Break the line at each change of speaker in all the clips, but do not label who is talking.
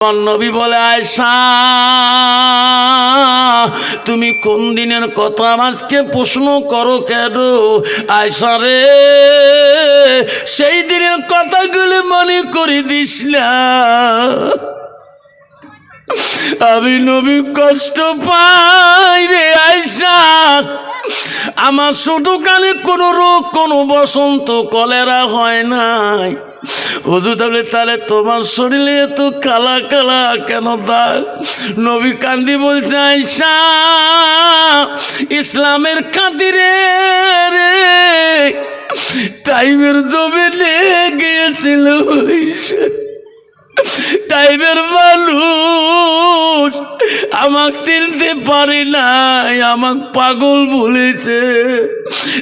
নবী বলে আয়সা তুমি কোন দিনের কথা আজকে প্রশ্ন করো কেন? আয়সা রে, সেই দিনের কথাগুলো মনে করে দিস না। আমি নবী কষ্ট পাই রে আয়সা আমার ছোটকালে কোনো রোগ, কোনো বসন্ত, কলেরা হয় নাই। তাহলে তোমার শরীরে এত কালা কালা কেন দাগ? নবী কান্দি বলছে আইসা ইসলামের খাতিরে রে, টাইমের জমে গিয়েছিল টাইমের মানুষ আমাক চিনতে পারে নাই, আমাক পাগল বলেছে।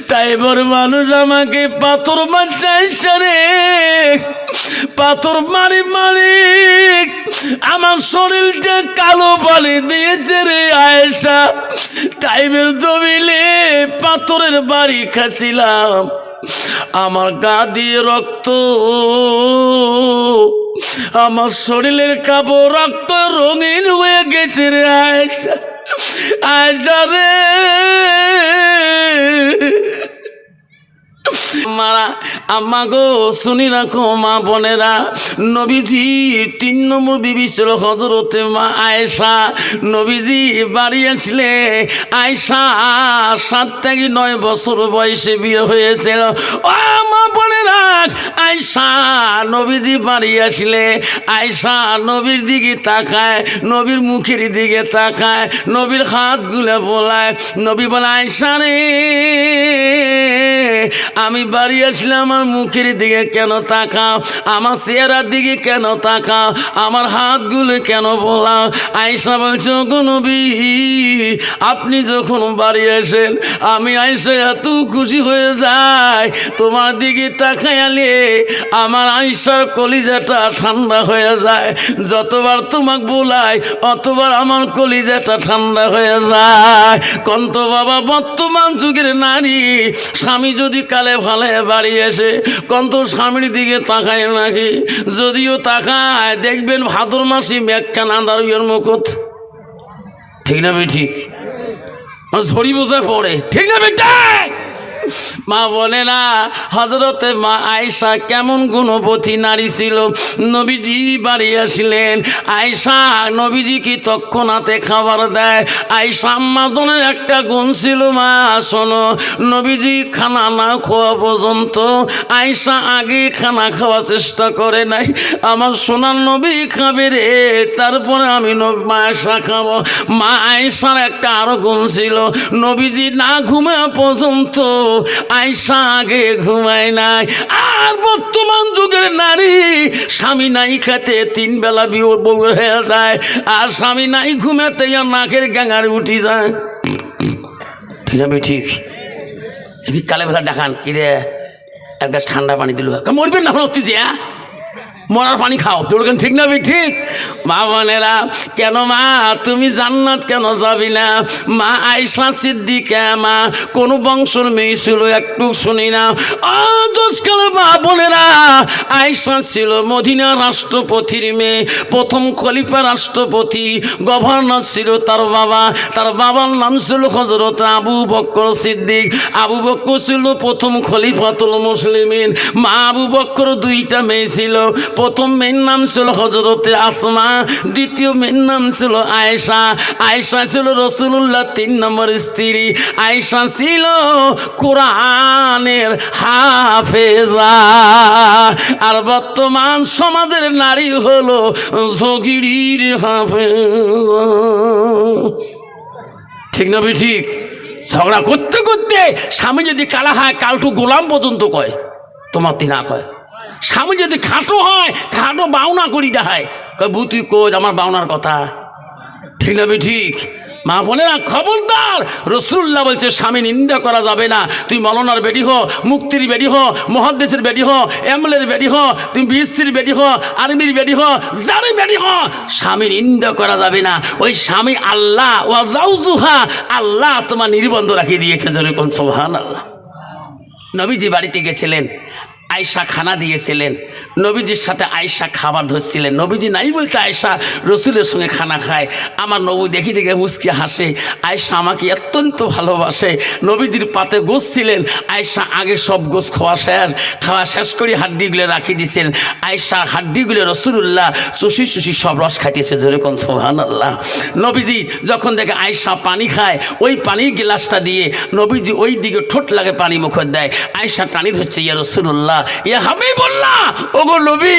তাই টাইমের মানুষ আমাকে পাথর মারছে রে। পাথর মারি মারি আমার শরীরটা কালো পানি দিয়েছে রে আয়েশা। টাইমের জমিলে পাথরের বাড়ি খাচ্ছিলাম আমার গা দিয়ে রক্ত। আমার শরীরের কাপড় রক্ত রঙিন হয়ে গেছে রে আয়সা আয়সা রে। মারা আম্মা গো, শুনি রাখো মা বোনেরা, নবীজি তিন নম্বর বিবি ছিল হজরতে মা আয়েশা। নবীজি বাড়ি আসলে আয়েশা সাত থেকে নয় বছর বয়সে বিয়ে হয়েছিল। ও মা বোনেরা আয়েশা নবীজি বাড়ি আসলে। আয়েশা নবীর দিকে তাকায়, নবীর মুখের দিকে তাকায়, নবীর হাতগুলো বলায়, নবী বলে আয়েশা রে, আমি বাড়ি আসলে আমার মুখের দিকে কেন তাকাও? আমার চেহারার দিকে কেন তাকাও? আমার হাতগুলো কেন বলাও? আয়সা বলছো নবী, আপনি যখন বাড়ি আসেন, আমি আয়সা এত খুশি হয়ে যাই, তোমার দিকে তাকাইলে আমার আয়সার কলিজাটা ঠান্ডা হয়ে যায়। যতবার তোমাকে বলাই, অতবার আমার কলিজাটা ঠান্ডা হয়ে যায়। কন্ত বাবা, বর্তমান যুগের নারী, স্বামী যদি কালে ভালে বাড়ি এসে, কন্ত স্বামীর দিকে তাকায় নাকি? যদিও তাকায়, দেখবেন ভাদর মাসি মেঘখান আন্দার মুখত ঠিক না ঠিক ঝড়ি বোঝা পড়ে। ঠিক না বেটা মা বলে না হজরতে মা আয়সা কেমন গুণবতী নারী ছিল। নবীজি বাড়ি আসলেন। আয়সা নবীজি কি তৎক্ষণাতে খাবার দেয়? আয়সা মাদনের একটা গুণ ছিল মা, শোনো, নবীজি খানা না খাওয়া পর্যন্ত আয়সা আগে খানা খাওয়ার চেষ্টা করে নাই। আমার সোনার নবী খাবে রে, তারপরে আমি মা আয়সা খাব। মা আয়সার একটা আরও গুণ ছিল। নবীজি না ঘুমে পর্যন্ত আয়সা আগে ঘুমায় নাই। আর বর্তমান যুগের নারী, স্বামী নাই খেতে, তিন বেলা বিয়োর বউ হয়ে যায়। আর স্বামী নাই ঘুমাতে নাকের গাঙার উঠি যায়। ঠিক আছে ঠিক? এদিক কালে বেলা ডাকান, কিরে? এক গাছ ঠান্ডা পানি দিল। মরবেন না হচ্ছে যে হ্যাঁ? মরার পানি খাও। তোর ঠিক না ঠিক? মা বোনেরা, কেন মা? তুমি জান্নাত কেন যাবি না? মা আয়সা সিদ্দিকা, মা, কোন বংশের মেয়ে ছিল, একটু শুনি না। আজকাল মা বোনেরা আয়সা ছিল মদিনা রাষ্ট্রপতির মেয়ে, প্রথম খলিফা রাষ্ট্রপতি, গভর্নর ছিল তার বাবা। তার বাবার নাম ছিল হজরত আবু বক্কর সিদ্দিক। আবু বক্কর ছিল প্রথম খলিফাতুল মুসলিমিন। মা আবু বক্কর দুইটা মেয়ে ছিল। প্রথম মেয়ের নাম ছিল হজরতে আসমা, দ্বিতীয় মেয়ের নাম ছিল আয়েশা। আয়েশা ছিল রসুল্লাহ তিন নম্বর স্ত্রী। আয়েশা ছিল কোরআনের হাফেজা। আর বর্তমান সমাজের নারী হলো জগিরির হাফেজা। ঠিক না ঠিক ঝগড়া করতে করতে স্বামী যদি কালা হয়, কালটু গোলাম পর্যন্ত কয়, তোমার তিনা কয়। স্বামী যদি খাটো হয়, খাটো বাউনা করি দেখায়। বু তুই কোচ, আমার বাউনার কথা। ঠিক না ঠিক? মা বোনেরা খবরদার। রসুল্লাহ বলছে, স্বামী, নিন্দা করা যাবে না। তুই মলনার বেটি হ, মুক্তির বেটি হ মহাদ্দেশের বেটি হ এমলের বেটি হ তুমি বিএসসির বেটি হ, আর্মির বেটি হ, যারই বেটি হ। স্বামী, নিন্দা করা যাবে না। ওই স্বামী আল্লাহ, ওয়া জাউজুহা আল্লাহ তোমার নির্বন্ধ রাখিয়ে দিয়েছে যেরকম সোহান আল্লাহ নবীজি বাড়িতে গেছিলেন। আয়সা খানা দিয়েছিলেন। নবীজির সাথে আয়সা খাবার ধরছিলেন। নবীজি নাই বলতে আয়সা রসুলের সঙ্গে খানা খায়। আমার নবী দেখি দেখে মুসকি হাসে। আয়সা আমাকে অত্যন্ত ভালোবাসে। নবীজির পাতে গোস ছিলেন। আয়সা আগে সব গোস খাওয়া শেষ খাওয়া শেষ করে হাড্ডিগুলো রাখি দিয়েছেন। আয়সা হাড্ডিগুলো রসুল্লাহ চুষি চুষি সব রস খাইতেছে যেরকম সোহান আল্লাহ নবীজি যখন দেখে আয়সা পানি খায়, ওই পানির গ্লাসটা দিয়ে নবীজি ওই দিকে ঠোঁট লাগে পানি মুখে দেয়। আয়সা টানি ধরছে, ইয়া রসুল্লাহ ইয়া হাবি বললা ওগো নবী,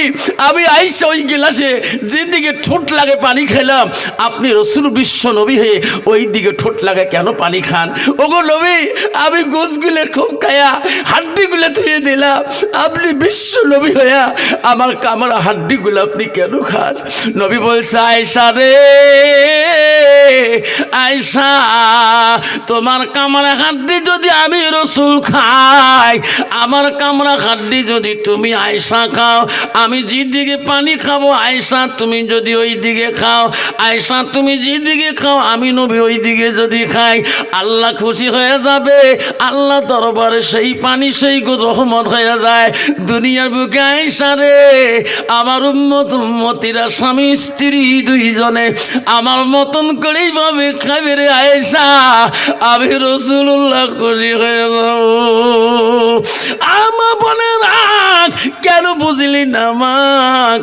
আমি আয়সা ওই গ্লাসে যেদিকে ঠোঁট লাগে পানি খেলাম আপনি রসুল বিশ্ব নবী হয়ে ওই দিকে ঠোঁট লাগে কেন পানি খান? ওগো নবী, আমি গোছগুলো খুব খায়া হাড্ডিগুলো ধুয়ে দিলাম, আপনি বিশ্ব নবী হইয়া আমার কামড়া হাড্ডিগুলো আপনি কেন খান? নবী বলছে আয়সা রে আয়সা তোমার কামড়া হাড্ডি যদি আমি রসুল খাই, আমার কামড়া হাড্ডি যদি তুমি আয়সা খাও, আমি যেদিকে পানি খাব আয়সা তুমি যদি ওই দিকে খাও আয়সা তুমি যেদিকে খাও, আমি নবী ওই দিকে যদি খাই, আল্লাহ খুশি হয়ে যাবে। আল্লাহ দরবারে সেই পানি, সেই রহমত হয়ে যায়। দুনিয়ার বুকে আয়সা রে, আমার উম্মত, উম্মতিরা স্বামী, স্ত্রী দুইজনে আমার মতন করেই ভাবে খাবে রে আয়েশা। আমি রসুল্লাহ খুশি হয়ে যাব। আমা বলে রাখ কেন বুঝলি না, মা?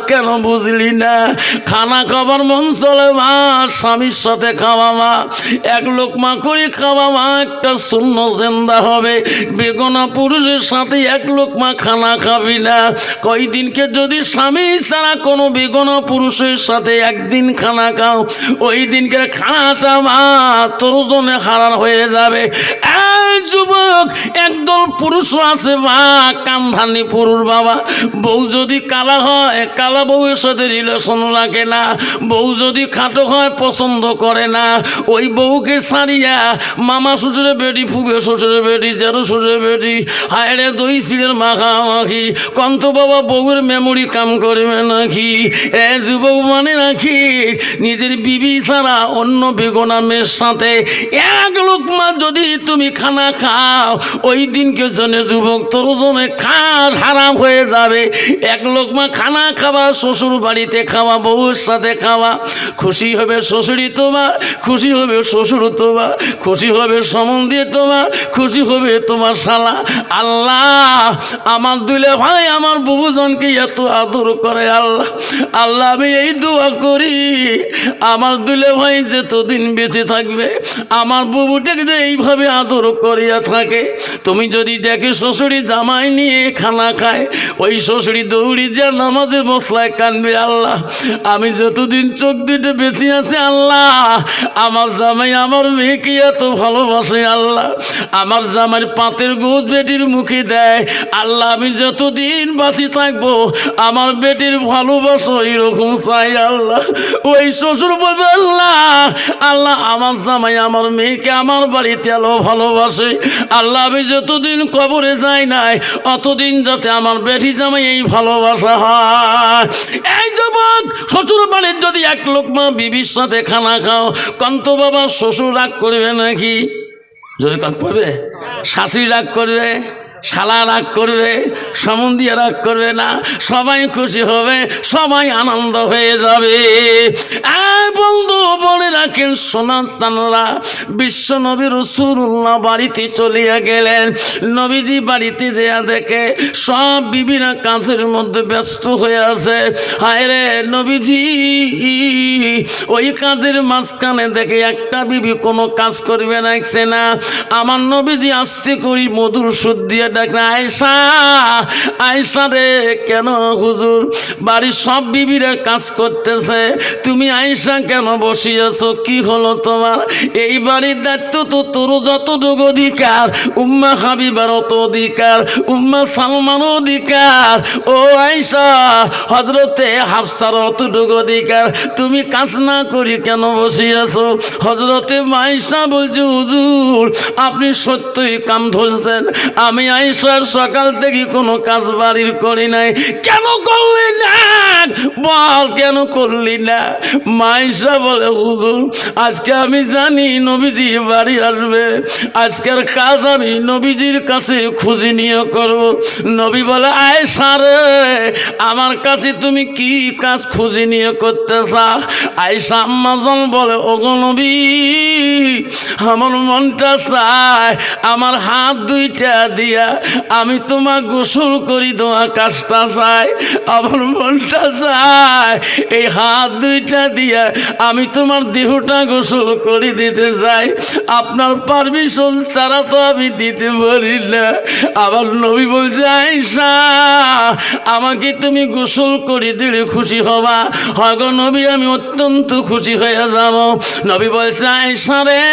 কেন বুঝলি না? খানা খাবার মন চলে, মা। স্বামীর সাথে খাওয়া, মা। এক লোক মা করে খাওয়া, মা। একটা শূন্য জেন্দা হবে। বেগনা পুরুষের সাথে এক লোক মা খানা খাবি না। কয়দিনকে যদি স্বামী ছাড়া কোনো বেগনা পুরুষের সাথে একদিন খানা খাও ওই দিনকে খানাটা, মা, তোর জন্য হারান হয়ে যাবে। যুবক, একদল পুরুষ আছে, মা। কামধানি পুরুষ বাবা, বউ যদি কালা হয়, কালা বউয়ের সাথে রিলেশন রাখে না, বউ যদি খাটো হয়, পছন্দ করে না, ওই বউকে ছাড়িয়া মামা শ্বশুরে বেটি ফুবে শ্বশুরে বেটি জেরো শ্বশুরে বেটি হায়রে দই সিলের মাখামাখি, কন্ত বাবা বউয়ের মেমোরি কাম করবে নাকি? এ যুবক মানে নাকি নিজের বিবি ছাড়া অন্য বেগনা মেয়ের সাথে? এক লোকমা যদি তুমি খানা খাও, ওই দিনকে জনে যুবক তোর জনে খাস হারাম হয়ে যাবে। এক লোকমা খানা খাওয়া শ্বশুর বাড়িতে খাওয়া বউর সাথে খাওয়া। খুশি হবে শ্বশুরি তোমার, খুশি হবে শ্বশুর তোমার, খুশি হবে সম্বন্ধে তোমার, খুশি হবে তোমার শালা। আল্লাহ, আমার দুলে ভাই, আমার বহুজনকে এত আদর করে আল্লাহ। আল্লাহ, আমি এই দোয়া করি, আমার দুলে ভাই যতদিন বেঁচে থাকবে, আমার বুবুটাকে যে এইভাবে আদর করিয়া থাকে। তুমি যদি দেখে শ্বশুরি জামাই নিয়ে খানা খায়, ওই শ্বশুরি দৌড়ি যে নামাজে মশলায় কানবে, আল্লাহ, আমি যতদিন চোখ দুটো বেঁচে আছে, আল্লাহ, আমার জামাই আমার মেয়েকে এত ভালোবাসে, আল্লাহ, আমার জামাই পাতের গোজ বেটির মুখে দেয়, আল্লাহ, আমি যতদিন বাঁচি থাকব, আমার বেটির ভালোবাসো এরকম চাই, আল্লাহ। ওই শ্বশুর বলবে, আল্লাহ আল্লাহ, আমার জামাই আমার মেয়েকে আমার বাড়িতে আলো ভালোবাসে, আল্লাহ, আমি যতদিন কবরে যাই নাই, অতদিন যাতে আমার বেটি জামাই এই ভালোবাসা হয়। এই যুবক শ্বশুর বাড়ির যদি এক লোকমা বিবির সাথে খানা খাও, কন্ত বাবা শ্বশুর রাগ করবে নাকি? যদি কান করবে? শাশুড়ি রাগ করবে? শালা রাগ করবে সমন্দিয়া রাগ করবে না, সবাই খুশি হবে, সবাই আনন্দ হয়ে যাবে। বন্ধু, বলে রাখেন সোনাস্তানরা বিশ্ব নবী রসুল্লাহ বাড়িতে চলিয়া গেলেন। নবীজি বাড়িতে যেয়া দেখে, সব বিবিরা কাজের মধ্যে ব্যস্ত হয়ে আছে। হায় রে নবীজি, ওই কাজের মাঝখানে দেখে একটা বিবি কোনো কাজ করবে নাকছে না আমার নবীজি আসতে করি মধুর সুদ দিয়ে ডাকে আয়সা আয়সা রে, কেন হুজুর? বাড়ির সব বিবিরা কাজ করতেছে। তুমি আয়সা কেন বসিয়েছ? কি হলো তোমার? এই বাড়ির দায়িত্ব তো তোর যতটুকু অধিকার। উম্মা হাবিবার অত অধিকার, উম্মা সালমান অধিকার। ও আয়সা হজরতে হাফসার অতটুকু অধিকার। তুমি কাজ না করি কেন বসে আছো হজরতে মাইসা বলছে, হুজুর, আপনি সত্যই কাম ধরছেন। আমি আইসার সকাল থেকে কোনো কাজ বাড়ির করি নাই। কেন করলি না? বল, কেন করলি না? মাইসা বলে, হুজুর, আজকে আমি জানি নবীজি বাড়ি আসবে। আজকের কাজ আমি নবীজির কাছে খুঁজি নিয়ে করব। নবী বলে, আয় সারে আমার কাছে তুমি কি কাজ খুঁজি নিয়ে করতে চাও আয়সা আম্মাজন বলে, ওগো নবী, আমার মনটা চায়, আমার হাত দুইটা দিয়া আমি তোমার গোসল করি, তোমার কাজটা চাই, আমার মনটা চায় এই হাত দুইটা দিয়া আমি তোমার দেহটা গোসল করে দিতে চাই। আপনার পারমিশন ছাড়া তো আমি দিতে পারি না। আবার নবী বলছে আইসা আমাকে তুমি গোসল করে দিলে খুশি হবা। হয় গো নবী, আমি অত্যন্ত খুশি হয়ে যাব। নবী বলছে আইসা রে,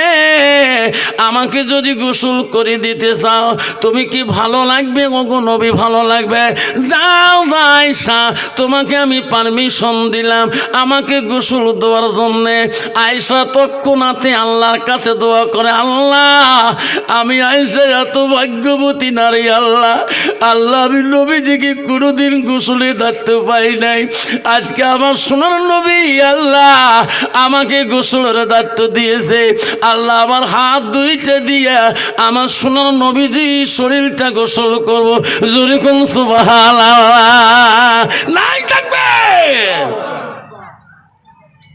আমাকে যদি গোসল করে দিতে চাও, তুমি কি ভালো লাগবে? গো নবী ভালো লাগবে। যাও আয়সা তোমাকে আমি পারমিশন দিলাম। আমাকে গোসল দেওয়ার জন্যে। আয়সা তৎক্ষণাতে আল্লাহর কাছে দোয়া করে, আল্লাহ, আমি আয়সা এত ভাগ্যবতী নারী, আল্লাহ আল্লাহ, আমি নবীজিকে কোনোদিন গোসলে থাকতে পাই নাই। আজকে আমার সোনার নবী, আল্লাহ, আমাকে গোসলের দায়িত্ব দিয়েছে। আল্লাহ, আমার হাত দুইটা দিয়া আমার সোনার নবীজি শরীরটা গোসল করব, জোরে কোন নাই থাকবে।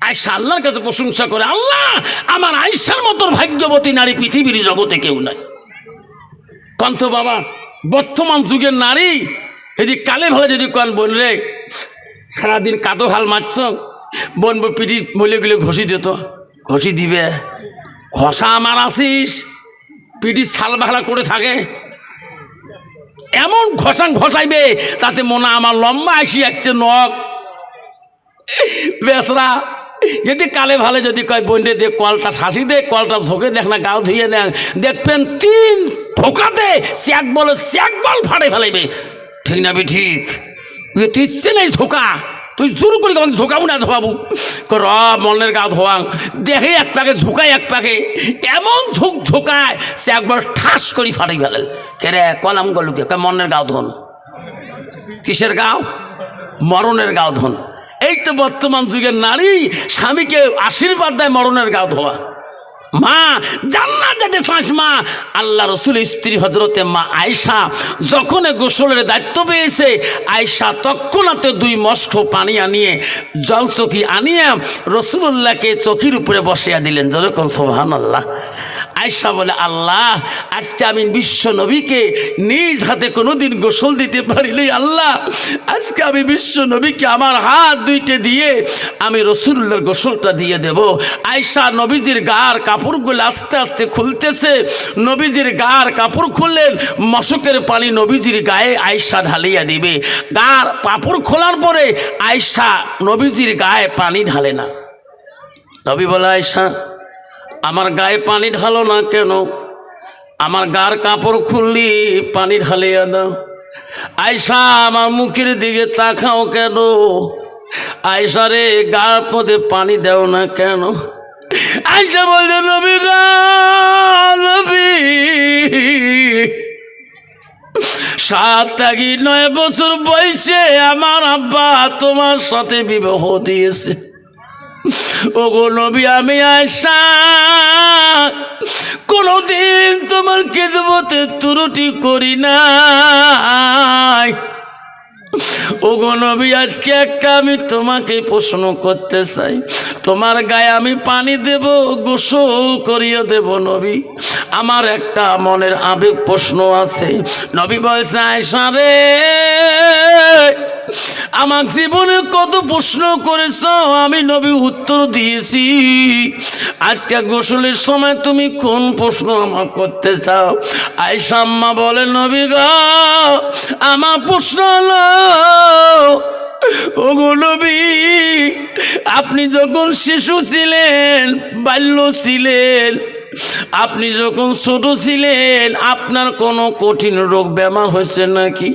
আয়সা আল্লাহর কাছে প্রশংসা করে, আল্লাহ, আমার আয়সার মতো ভাগ্যবতী নারী পৃথিবীর জগতে কেউ নাই। কন্ত বাবা, বর্তমান যুগের নারী এদিক কালে ভালো যদি কন বোন রে, সারাদিন কাদো হাল মারছ, বোন পিঠি মলিগুলো ঘষি দিত, ঘষি দিবে। ঘষা আমার আসিস পিঠি ছাল বাহলা করে থাকে। এমন ঘষাং ঘষাইবে তাতে মনে আমার লম্বা আসি আসছে নখ। বেসরা যদি কালে ভালে যদি কয় বন্ডে দে, কলটা শাসি দে, কলটা ঝোঁকে দেখ না গাও ধুয়ে নেন। দেখবেন তিন ঠোকাতে স্যাক বলে স্যাক বল ফাড়ে ফেলাইবে। ঠিক না বি ঠিক? ইচ্ছে নেই ঝোঁকা। তুই জোর করি কেমন ঝোঁকাবো না ধোয়াবো? র, মনের গা ধোয়াং দেখে এক পাকে, ঝোঁকায় এক পাকে। এমন ঝোঁক ঝোঁকায় সে একবার ঠাস করি ফাটাই ফেলেন কে রে, কলাম গলুকে কে? মনের গাও ধন। কিসের গাও মরণের গাও ধন। এই তো বর্তমান যুগের নারী, স্বামীকে আশীর্বাদ দেয় মরণের গাও ধোয়া। মা, জান্নাত যেতে চাস মা। আল্লাহ রসুল, স্ত্রী হজরতে মা আয়সা যখন গোসলের দায়িত্ব পেয়েছে আয়সা তৎক্ষণাতে দুই মস্ক পানি আনিয়ে, জল চকি আনিয়ে রসুল্লাহকে চকির উপরে বসিয়া দিলেন। যেরকম সোহান আল্লাহ আয়সা বলে, আল্লাহ, আজকে আমি বিশ্ব নবীকে নিজ হাতে কোনোদিন গোসল দিতে পারিনি আল্লাহ। আজকে আমি বিশ্ব নবীকে আমার হাত দুইটে দিয়ে আমি রসুল্লাহর গোসলটা দিয়ে দেব। আয়সা নবীজির গার কাপড়গুলো আস্তে আস্তে খুলতেছে। নবীজির গার কাপড় খুললেন, মশকের পানি নবীজির গায়ে আয়সা ঢালিয়া দিবে। গার কাপড় খোলার পরে আয়সা নবীজির গায়ে পানি ঢালে না। নবী বলে আয়সা আমার গায়ে পানি ঢালো না কেন? আমার গার কাপড় খুললি, পানি ঢালিয়া দাও। আয়সা আমার মুখের দিকে তাকাও কেন? আয়সা রে, গার পদে পানি দেও না কেন? আয়সা বলছে গা নবী। সাত থাকি নয় বছর বয়সে আমার আব্বা তোমার সাথে বিবাহ দিয়েছে। ওগো নবী, আমি আয়সা। কোনোদিন তোমার কেজবতে ত্রুটি করি নাই। ওগো নবী, আজকে একটা আমি তোমাকে প্রশ্ন করতে চাই। তোমার গায়ে আমি পানি দেব, গোসল করিয়ে দেব নবী? আমার একটা মনের আবেগ প্রশ্ন আছে। নবী বয়সে আয়সা রে আমার জীবনে কত প্রশ্ন করেছ, আমি নবী উত্তর দিয়েছি। আজকে গোসলের সময় তুমি কোন প্রশ্ন আমার করতে চাও? আয়সা আম্মা বলে, নবী গ, আমার প্রশ্ন হলো আপনি যখন শিশু ছিলেন, বাল্য ছিলেন আপনি যখন ছোট ছিলেন, আপনার কোনো কঠিন রোগ বেমার হয়েছে নাকি?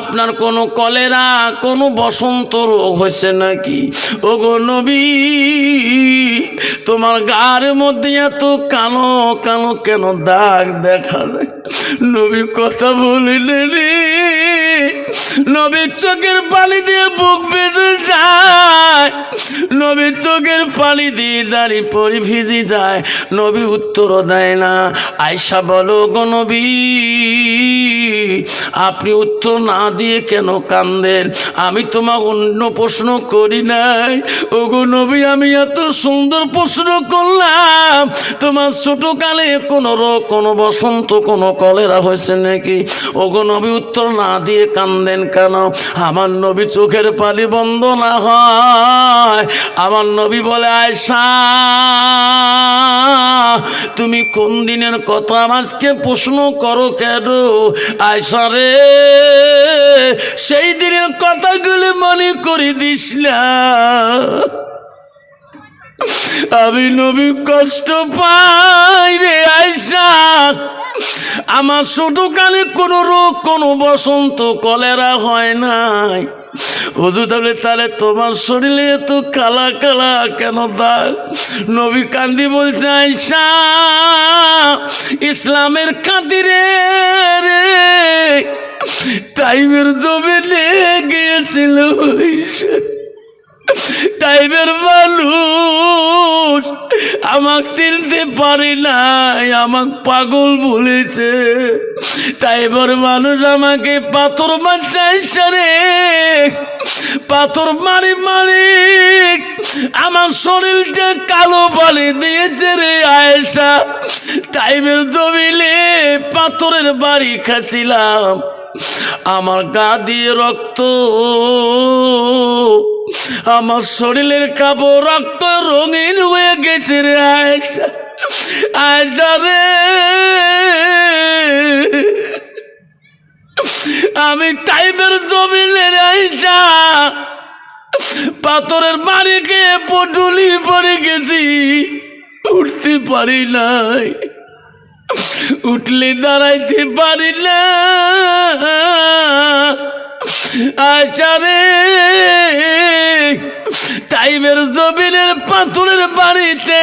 আপনার কোনো কলেরা, কোনো বসন্ত রোগ হয়েছে নাকি? ও গো নবী, তোমার গার মধ্যে এত কালো কালো কেন দাগ দেখা যায়? নবী কথা বলিলে রে নবীর চোখের পানি দিয়ে বুক বেঁধে যায়। নবীর চোখের পানি দিয়ে দাড়ি পরি ভিজে যায়। নবী উত্তরও দেয় না। আয়সা বলো, গো নবী, আপনি উত্তর না দিয়ে কেন কান্দেন আমি তোমার অন্য প্রশ্ন করি নাই। ও নবী, আমি এত সুন্দর প্রশ্ন করলাম। তোমার ছোটকালে কোনো রোগ, কোনো বসন্ত, কোনো কলেরা হয়েছে নাকি? ও নবী, উত্তর না দিয়ে কান্দেন কেন? আমার নবী চোখের পানি বন্ধ না হয়। আমার নবী বলে আয়সা তুমি কোন দিনের কথা আজকে প্রশ্ন করো কেন? আয়সা রে, সেই দিনের কথাগুলি মনে করে দিস না। আমি নবী কষ্ট পাই রে আয়সা আমার ছোটকালে কোনো রোগ, কোনো বসন্ত কলেরা হয় নাই। হুজু তাহলে তাহলে তোমার শরীরে এত কালা কালা কেন দাগ? নবী কান্দি বলছে আয়সা ইসলামের খাতিরে রে, টাইমের জমে গিয়েছিল। টাইপের মানুষ আমাক চিনতে পারে নাই, আমাক পাগল বলেছে। টাইপের মানুষ আমাকে পাথর মারছে রে, পাথর মারি মারি। আমার শরীরটা কালো পানি দিয়েছে রে আয়েশা। টাইমের জমিলে পাথরের বাড়ি খাচ্ছিলাম আমার গা দিয়ে রক্ত আমার শরীরের কাপড় রক্ত রঙিন হয়ে গেছে রে আয়সা আয়সা রে। আমি টাইপের জমিনের আয়সা পাথরের বাড়ি খেয়ে পটুলি পড়ে গেছি, উঠতে পারি নাই। উঠলে দাঁড়াইতে পারি না। আচারে টাইমের জমিনের পাথরের বাড়িতে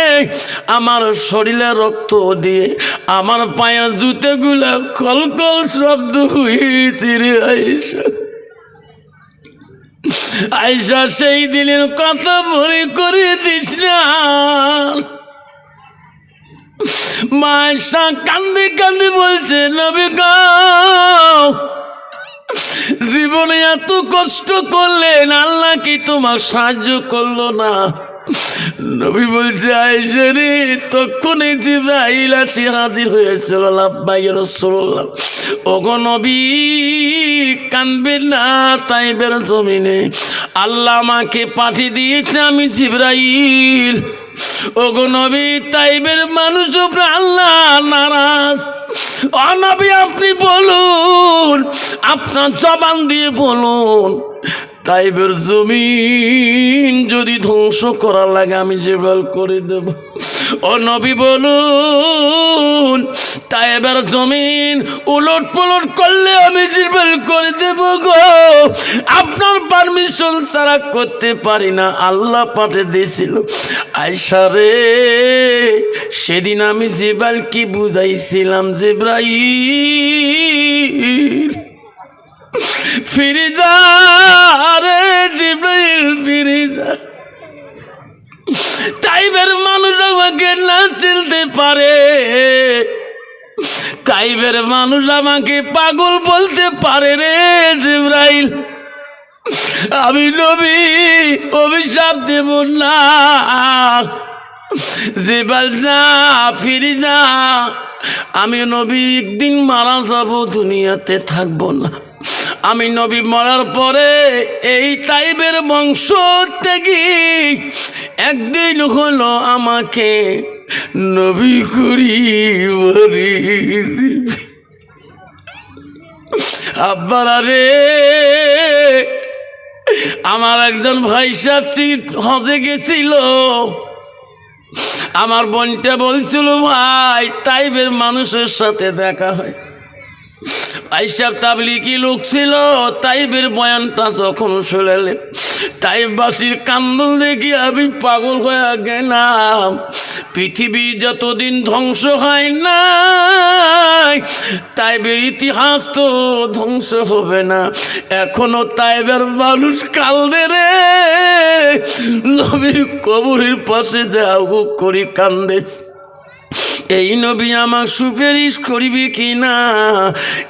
আমার শরীরে রক্ত দিয়ে আমার পায়ের জুতেগুলা কলকল শব্দ হয়েছে রে আয়সা সেই দিনের কথা মনে করে দিস না। মায়েশা কান্দে কান্দে বলছে, নবী গো জীবনে এত কষ্ট করলেন, আল্লাহ কি তোমার সাহায্য করল না? নবী বলছে, আয়েশা রে, তখনই হাজির হয়েছিল লাভবাইয়ের রসুল্লাহ ওগো নবী কানবে না তাই বের জমিনে। আল্লাহ আমাকে পাঠিয়ে দিয়েছে, আমি জিব্রাইল। ওগো নবী, তাইবের মানুষ আল্লাহ নারাজ। অনবী আপনি বলুন আপনার জবান দিয়ে বলুন তাইবের জমিন যদি ধ্বংস করার লাগে, আমি জেবাল করে দেব। ও নবী বলুন তাইবের জমিন উলট পুলট করলে আমি জিবেল করে দেব গো। আপনার পারমিশন ছাড়া করতে পারি না, আল্লাহ পাঠে দিয়েছিল। আয়সা রে, সেদিন আমি জিবাল কি বুঝাইছিলাম, জিব্রাইল। ফিরে রে জিব্রাইল ফিরে যা। টাইপের মানুষ আমাকে না চিনতে পারে। টাইপের মানুষ আমাকে পাগল বলতে পারে রে জিব্রাইল। আমি নবী, অভিশাপ দেব না। জিবাল যা, ফিরে যা। আমি নবী, একদিন মারা যাব, দুনিয়াতে থাকব না। আমি নবী মরার পরে এই টাইপের বংশ থেকে একদিন হলো আমাকে নবী করি আব্বারা রে আমার একজন ভাই সাহেব হজে গেছিল। আমার বোনটা বলছিল, ভাই টাইপের মানুষের সাথে দেখা হয়। আইসাব তাবলিকি লোক ছিল, তাইবের বয়ানটা যখন শুনলেন তাইবাসীর কান্দন দেখি আমি পাগল হয়ে গেলাম। পৃথিবী যতদিন ধ্বংস হয় না তাইবের ইতিহাস তো ধ্বংস হবে না। এখনও তাইবের মানুষ কালদে রে। নবীর কবরের পাশে যাও করি কান্দে। এই নবী আমার সুপারিশ করিবি কি না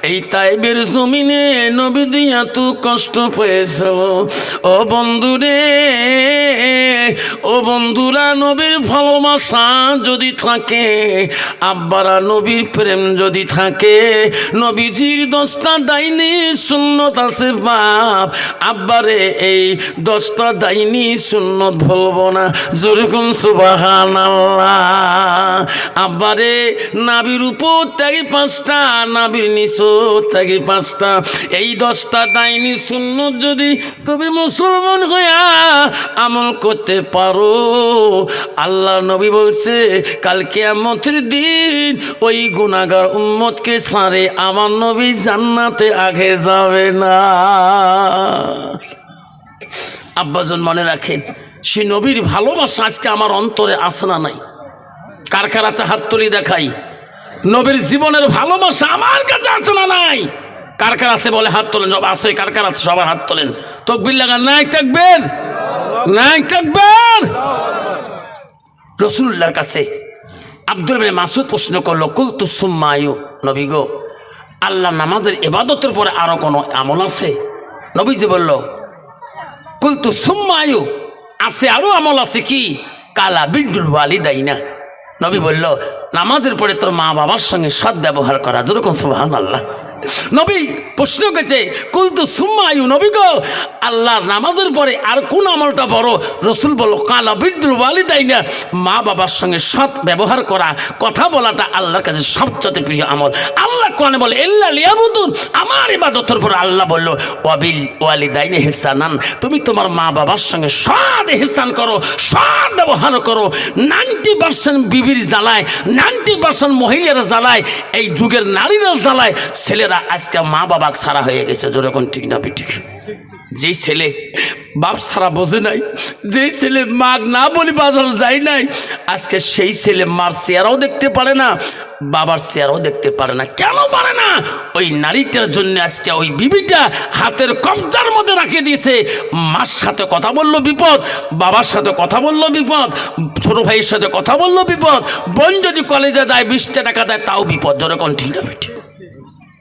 এই তাইবের জমিনে নবী দিয়া তু কষ্ট পেয়েছ। ও বন্ধুরে, ও বন্ধুরা, নবীর ভালোবাসা যদি থাকে, আব্বারা নবীর প্রেম যদি থাকে, নবীজির দশটা দাইনি সুন্নত আছে বাপ। আব্বারে, এই দশটা দাইনি সুন্নত ভুলবো না। যেরকম সুবাহান আব্বারে, নাবির উপর ত্যাগি পাঁচটা, নাবির নিচো ত্যাগি পাঁচটা। এই দশটা দাইনি শূন্য যদি তবে মুসলমান হইয়া আমল করতে পারো। আল্লাহ নবী বলছে কালকে আমতের দিন ওই গুণাগার উম্মতকে সারে আমার নবী জান্নাতে আগে যাবে না। আব্বাজন মনে রাখেন, সে নবীর ভালোবাসা আজকে আমার অন্তরে আসে না নাই। কার আছে হাত তুলি দেখাই। নবীর জীবনের ভালোবাসা আমার কাছে আছে না নাই? কার কার আছে বলে হাত তোলেন, সব আছে কার কার আছে সবার হাত তোলেন। তকবির লাগান, নাই থাকবেন নাই থাকবেন রসুল্লাহর কাছে আব্দুল মাসুদ প্রশ্ন করল কুল তু সুম্মায়ু নবী গো, আল্লাহ নামাজের এবাদতের পরে আরও কোনো আমল আছে? নবীজি বলল কুল তু সুম্মায়ু আছে, আরও আমল আছে কি? কালা বিদ্যুল ওয়ালি দেয় না নবী বলল নামাজের পরে তোর মা বাবার সঙ্গে সৎ ব্যবহার করা যেরকম সুবাহান আল্লাহ নবী প্রশ্ন করেছে কুল তো সুম্মায়ু নবী গো আল্লাহর নামাজের পরে আর কোন আমলটা বড়? রসুল বলো কালা বিদ্যুল ওয়ালি দেয় না মা বাবার সঙ্গে সৎ ব্যবহার করা, কথা বলাটা আল্লাহর কাছে সবচেয়ে প্রিয় আমল। আল্লাহ কোরআনে বলে এল্লা লিয়াবুদুন। আমার ইবাদতের পর আল্লাহ বলল, ওয়াবিল ওয়ালি দাইনে হেসানান। তুমি তোমার মা বাবার সঙ্গে সৎ হেসান করো, সৎ ব্যবহার করো। নাইনটি পার্সেন্ট বিবির জ্বালায়, নাইনটি পার্সেন্ট মহিলারা জ্বালায়, এই যুগের নারীরা জ্বালায়, ছেলেরা আজকে মা বাবা ছাড়া হয়ে গেছে যেরকম ঠিক না ঠিক যেই ছেলে বাপ ছাড়া বোঝে নাই, যেই ছেলে মাগ না বলি বাজার যায় নাই, আজকে সেই ছেলে মার চেয়ারাও দেখতে পারে না, বাবার চেয়ারও দেখতে পারে না। কেন পারে না? ওই নারীটার জন্য আজকে ওই বিবিটা হাতের কবজার মধ্যে রাখিয়ে দিয়েছে। মার সাথে কথা বলল বিপদ, বাবার সাথে কথা বলল বিপদ, ছোট ভাইয়ের সাথে কথা বলল বিপদ, বোন যদি কলেজে দেয় বিশটা টাকা দেয়, তাও বিপদ যেরকম ঠিক না